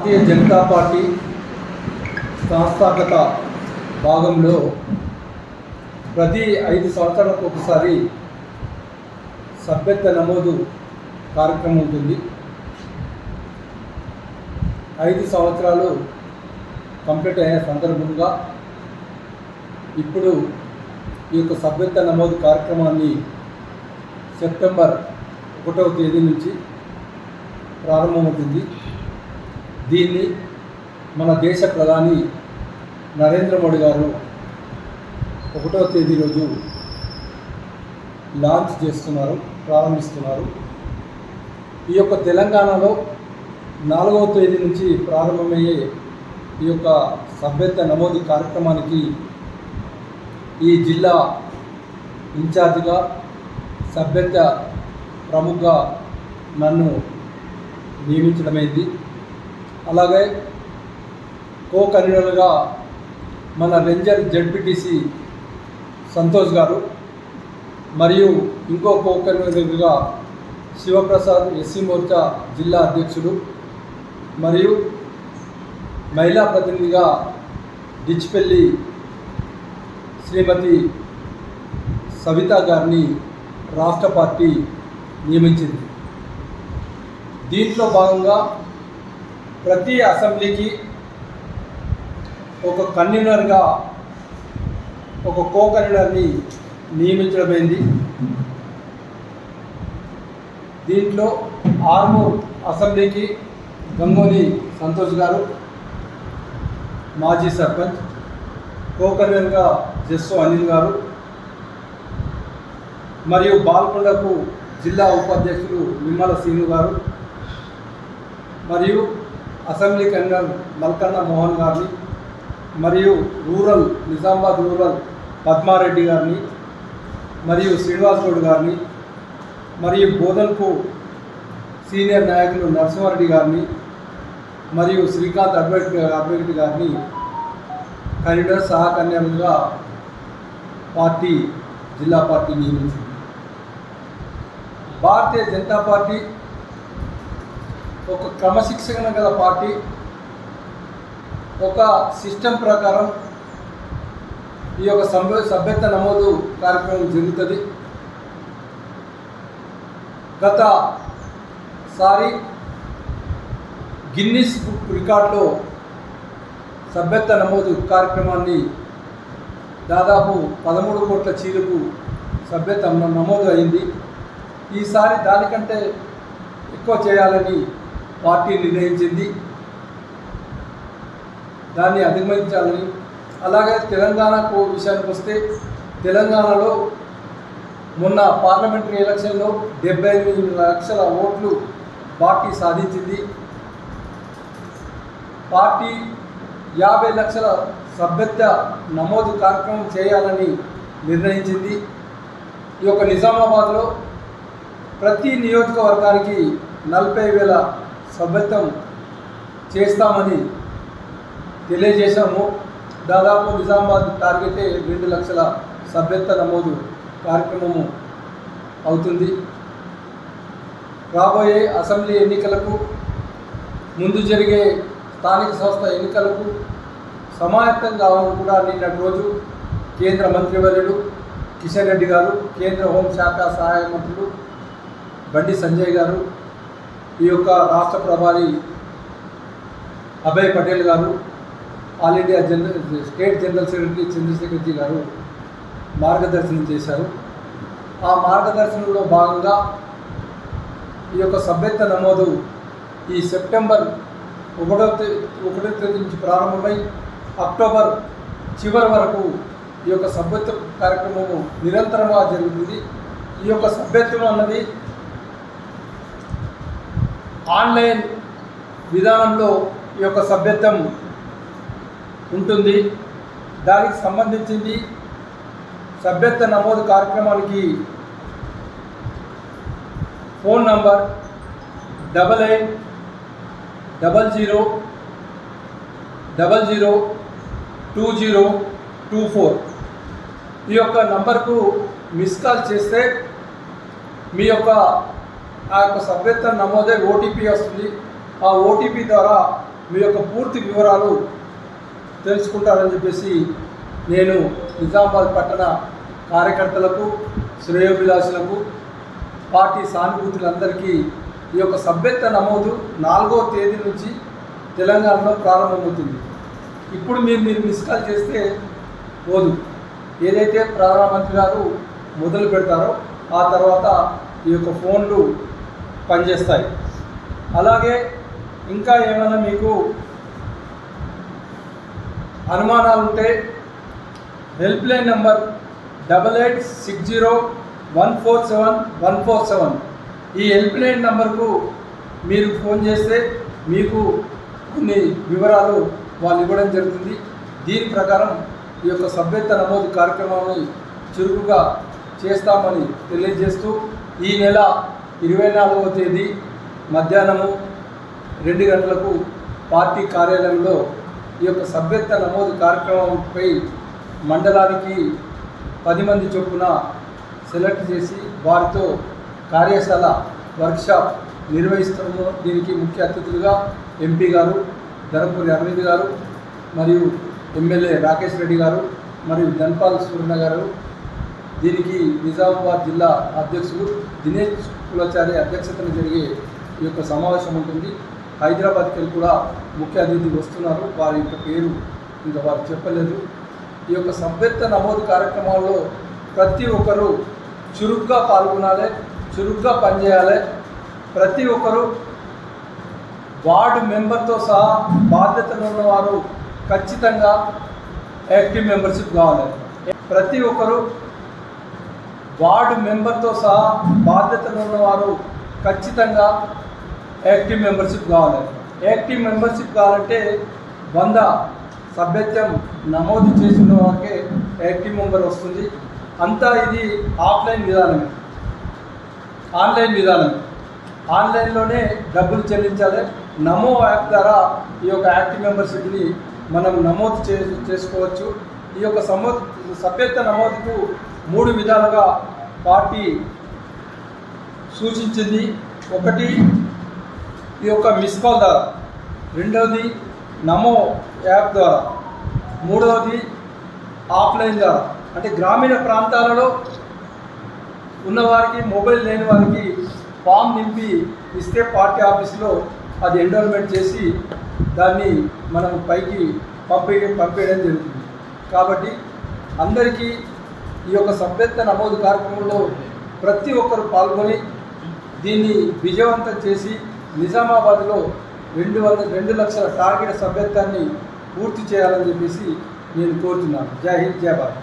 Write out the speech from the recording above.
Bharatiya Janata party సంస్థాగత భాగంలో ప్రతి ఐదు సంవత్సరాలకు ఒకసారి సభ్యత్వ నమోదు కార్యక్రమం ఉంటుంది. ఐదు సంవత్సరాలు కంప్లీట్ అయిన సందర్భంగా ఇప్పుడు ఈ యొక్క సభ్యత్వ నమోదు కార్యక్రమాన్ని సెప్టెంబర్ ఒకటవ తేదీ నుంచి ప్రారంభమవుతుంది. దీన్ని మన దేశ ప్రధాని నరేంద్ర మోడీ గారు ఒకటవ తేదీ రోజు లాంచ్ చేస్తున్నారు ప్రారంభిస్తున్నారు. ఈ యొక్క తెలంగాణలో నాలుగవ తేదీ నుంచి ప్రారంభమయ్యే ఈ యొక్క సభ్యత నమోదు కార్యక్రమానికి ఈ జిల్లా ఇన్ఛార్జిగా సభ్యత ప్రముఖ నన్ను నియమించడమైంది. అలాగే కో కన్వీనర్గా మన రెంజర్ జడ్పీటీసీ సంతోష్ గారు మరియు ఇంకో కో కన్వీనర్గా శివప్రసాద్ ఎస్సీ మోర్చా జిల్లా అధ్యక్షుడు మరియు మహిళా ప్రతినిధిగా డిచ్పెల్లి శ్రీమతి సవిత గారిని రాష్ట్ర పార్టీ నియమించింది. దీంట్లో భాగంగా ప్రతి అసెంబ్లీకి ఒక కన్వీనర్గా ఒక కో కన్వీనర్ని నియమించడమైంది. దీంట్లో ఆర్మూర్ అసెంబ్లీకి గంగోని సంతోష్ గారు మాజీ సర్పంచ్ కో కన్వీనర్గా జస్సు అనిల్ గారు మరియు బాల్కొండకు జిల్లా ఉపాధ్యక్షులు నిమ్మల శ్రీను గారు మరియు అసెంబ్లీ కన్వీనర్ మల్కన్న మోహన్ గారిని మరియు రూరల్ నిజామాబాద్ రూరల్ పద్మారెడ్డి గారిని మరియు శ్రీనివాస్ గౌడ్ గారిని మరియు బోధన్కు సీనియర్ నాయకులు నరసింహారెడ్డి గారిని మరియు శ్రీకాంత్ అడ్వకేట్ అడ్వకేట్ గారిని కన్వీనర్ సహా కన్వీనర్గా పార్టీ జిల్లా పార్టీ నియమించింది. భారతీయ జనతా పార్టీ ఒక క్రమశిక్షణ గల పార్టీ ఒక సిస్టమ్ ప్రకారం ఈ యొక్క సభ్య సభ్యత నమోదు కార్యక్రమం జరుగుతుంది. గత సారి గిన్నిస్ బుక్ రికార్డులో సభ్యత నమోదు కార్యక్రమాన్ని దాదాపు పదమూడు కోట్ల చీలకు సభ్యత నమోదు అయింది. ఈసారి దానికంటే ఎక్కువ చేయాలని పార్టీ నిర్ణయించింది. దాన్ని అధిగమించాలని. అలాగే తెలంగాణకు విషయానికి వస్తే తెలంగాణలో మొన్న పార్లమెంటరీ ఎలక్షన్లో డెబ్బై ఎనిమిది లక్షల ఓట్లు పార్టీ సాధించింది. పార్టీ యాభై లక్షల సభ్యత్వ నమోదు కార్యక్రమం చేయాలని నిర్ణయించింది. ఈ యొక్క నిజామాబాద్లో ప్రతి నియోజకవర్గానికి నలభై వేల సభ్యత్వం చేస్తామని తెలియజేశాము. దాదాపు నిజామాబాద్ టార్గెటే రెండు లక్షల సభ్యత్వ నమోదు కార్యక్రమము అవుతుంది. రాబోయే అసెంబ్లీ ఎన్నికలకు ముందు జరిగే స్థానిక సంస్థ ఎన్నికలకు సమాయత్తం కావాలని కూడా నిన్నటి రోజు కేంద్ర మంత్రివర్యుడు కిషన్ రెడ్డి గారు కేంద్ర హోంశాఖ సహాయ మంత్రులు బండి సంజయ్ గారు ఈ యొక్క రాష్ట్ర ప్రభారి అభయ్ పటేల్ గారు all India general state general secretary Chandrashekharji గారు మార్గదర్శనం చేశారు. ఆ మార్గదర్శనంలో భాగంగా ఈ యొక్క సభ్యత్వ నమోదు ఈ సెప్టెంబర్ ఒకటో తే- ఒకటో తేదీ నుంచి ప్రారంభమై అక్టోబర్ చివరి వరకు ఈ యొక్క సభ్యత్వ కార్యక్రమము నిరంతరంగా జరుగుతుంది. ఈ యొక్క సభ్యత్వం అన్నది ఆన్లైన్ విధానంలో ఈ యొక్క సభ్యత్వం ఉంటుంది. దానికి సంబంధించింది సభ్యత్వ నమోదు కార్యక్రమానికి phone number double eight double zero double zero two zero two four ఈ యొక్క నంబర్కు మిస్ కాల్ చేస్తే మీ యొక్క ఆ యొక్క సభ్యత్వం నమోదై ఓటీపీ వస్తుంది. ఆ ఓటీపీ ద్వారా మీ యొక్క పూర్తి వివరాలు తెలుసుకుంటారని చెప్పేసి నేను నిజామాబాద్ పట్టణ కార్యకర్తలకు శ్రేయోభిలాషులకు పార్టీ సానుభూతులందరికీ ఈ యొక్క సభ్యత్వ నమోదు నాలుగో తేదీ నుంచి తెలంగాణలో ప్రారంభమవుతుంది. ఇప్పుడు మీరు మీరు మిస్ కాల్ చేస్తే పోదు. ఏదైతే ప్రధానమంత్రి గారు మొదలు పెడతారో ఆ తర్వాత ఈ యొక్క ఫోన్లు పనిచేస్తాయి. అలాగే ఇంకా ఏమైనా మీకు అనుమానాలు ఉంటే helpline number double eight six zero one four seven one four seven ఈ హెల్ప్లైన్ నెంబర్కు మీరు ఫోన్ చేస్తే మీకు కొన్ని వివరాలు వాళ్ళు ఇవ్వడం జరుగుతుంది. దీని ప్రకారం ఈ యొక్క సభ్యత్వ నమోదు కార్యక్రమాన్ని చురుకుగా చేస్తామని తెలియజేస్తూ ఈ నెల ఇరవై నాలుగవ తేదీ మధ్యాహ్నము రెండు గంటలకు పార్టీ కార్యాలయంలో ఈ యొక్క సభ్యత్వ నమోదు కార్యక్రమంపై మండలానికి పది మంది చొప్పున సెలెక్ట్ చేసి వారితో కార్యశాల వర్క్షాప్ నిర్వహిస్తున్నాము దీనికి ముఖ్య అతిథులుగా ఎంపీ గారు ధర్మపురి అరవింద్ గారు మరియు ఎమ్మెల్యే రాకేష్ రెడ్డి గారు మరియు ధన్పాల్ సూర్ణ గారు దీనికి నిజామాబాద్ జిల్లా అధ్యక్షుడు దినేష్ కులాచారి అధ్యక్షతన జరిగే ఈ యొక్క సమావేశం ఉంటుంది. హైదరాబాద్కి వెళ్ళి కూడా ముఖ్య అతిథి వస్తున్నారు. వారి యొక్క పేరు ఇంకా వారు చెప్పలేదు. ఈ యొక్క సభ్యత్వ నమోదు కార్యక్రమాల్లో ప్రతి ఒక్కరూ చురుగ్గా పాల్గొనాలి చురుగ్గా పనిచేయాలి. ప్రతి ఒక్కరూ వార్డు మెంబర్తో సహా బాధ్యతలు ఉన్నవారు ఖచ్చితంగా యాక్టివ్ మెంబర్షిప్ కావాలి. ప్రతి ఒక్కరూ వార్డు మెంబర్తో సహా బాధ్యతలు ఉన్నవారు ఖచ్చితంగా యాక్టివ్ మెంబర్షిప్ కావాలి. యాక్టివ్ మెంబర్షిప్ కావాలంటే వంద సభ్యత్వం నమోదు చేసిన వారికే యాక్టివ్ మెంబర్ వస్తుంది. అంతా ఇది ఆఫ్లైన్ విధానమే. ఆన్లైన్ విధానం ఆన్లైన్లోనే డబ్బులు చెల్లించాలి. నమో యాప్ ద్వారా ఈ యొక్క యాక్టివ్ మెంబర్షిప్ని మనం నమోదు చే చేసుకోవచ్చు. ఈ యొక్క సమో సభ్యత్వ నమోదుకు మూడు విధాలుగా పార్టీ సూచించింది. ఒకటి ఈ యొక్క మిస్ కాల్ ద్వారా. రెండవది నమో యాప్ ద్వారా. మూడవది ఆఫ్లైన్ ద్వారా. అంటే గ్రామీణ ప్రాంతాలలో ఉన్నవారికి మొబైల్ లేని వారికి ఫామ్ నింపి ఇస్తే పార్టీ ఆఫీస్లో అది ఎండోర్మెంట్ చేసి దాన్ని మనం పైకి పంపే పంపేయడం జరుగుతుంది. కాబట్టి అందరికీ ఈ యొక్క సభ్యత్వ నమోదు కార్యక్రమంలో ప్రతి ఒక్కరు పాల్గొని దీన్ని విజయవంతం చేసి నిజామాబాద్లో రెండు వందల రెండు లక్షల టార్గెట్ సభ్యత్వాన్ని పూర్తి చేయాలని చెప్పేసి నేను కోరుతున్నాను. జై హింద్ జై భారత్.